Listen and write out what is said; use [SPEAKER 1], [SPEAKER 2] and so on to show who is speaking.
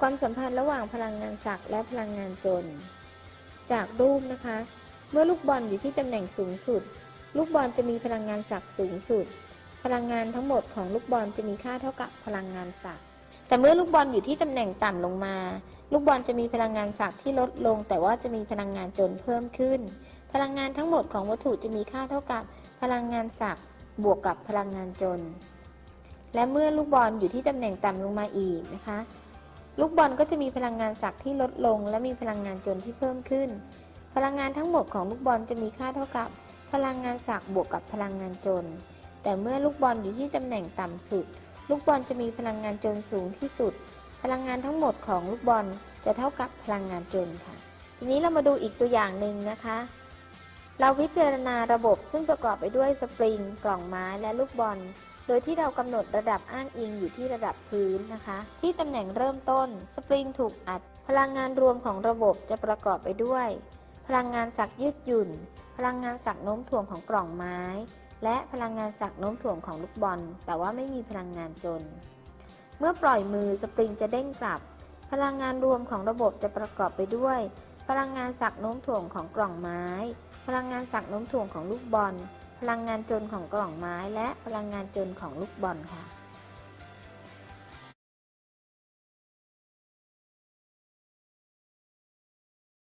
[SPEAKER 1] ความสัมพันธ์ระหว่างพลังงานศักดิ์และพลังงานจน จากรูปนะคะ เมื่อลูกบอลอยู่ที่ตำแหน่งสูงสุด ลูกบอลจะมีพลังงานศักดิ์สูงสุด พลังงานทั้งหมดของลูกบอลจะมีค่าเท่ากับพลังงานศักดิ์แต่เมื่อลูกบอลอยู่ที่ตำแหน่งต่ำลงมา ลูกบอลจะมีพลังงานศักดิ์ที่ลดลง แต่ว่าจะมีพลังงานจนเพิ่มขึ้น พลังงานทั้งหมดของวัตถุจะมีค่าเท่ากับพลังงานศักดิ์บวกกับพลังงานจน และเมื่อลูกบอลอยู่ที่ตำแหน่งต่ำลงมาอีกนะคะ ลูกบอลก็จะมีพลังงานศักดิ์ที่ลดลง และมีพลังงานจนที่เพิ่มขึ้น พลังงานทั้งหมดของลูกบอลจะมีค่าเท่ากับ พลังงานศักดิ์บวกกับพลังงานจน แต่เมื่อลูกบอลอยู่ที่ตำแหน่งต่ำสุด ลูกบอลจะมีพลังงานจนสูงที่สุด พลังงานทั้งหมดของลูกบอลจะเท่ากับพลังงานจนค่ะ ทีนี้เรามาดูอีกตัวอย่างหนึ่งนะคะ เราพิจารณาระบบซึ่งประกอบไปด้วยสปริง กล่องไม้และลูกบอล โดยที่เรากำหนดระดับอ้างอิงอยู่ที่ระดับพื้นนะคะ ที่ตำแหน่งเริ่มต้น สปริงถูกอัด พลังงานรวมของระบบจะประกอบไปด้วย พลังงานสักยืดหยุ่น พลังงานสักโน้มถ่วงของกล่องไม้ และพลังงานสักโน้มถ่วงของลูกบอล แต่ว่าไม่มีพลังงานจน เมื่อปล่อยมือสปริงจะเด้งกลับ พลังงานรวมของระบบจะประกอบไปด้วย พลังงานสักโน้มถ่วงของกล่องไม้ พลังงานสักโน้มถ่วงของลูกบอล พลังงานจนของกล่องไม้และพลังงานจนของลูกบอลค่ะ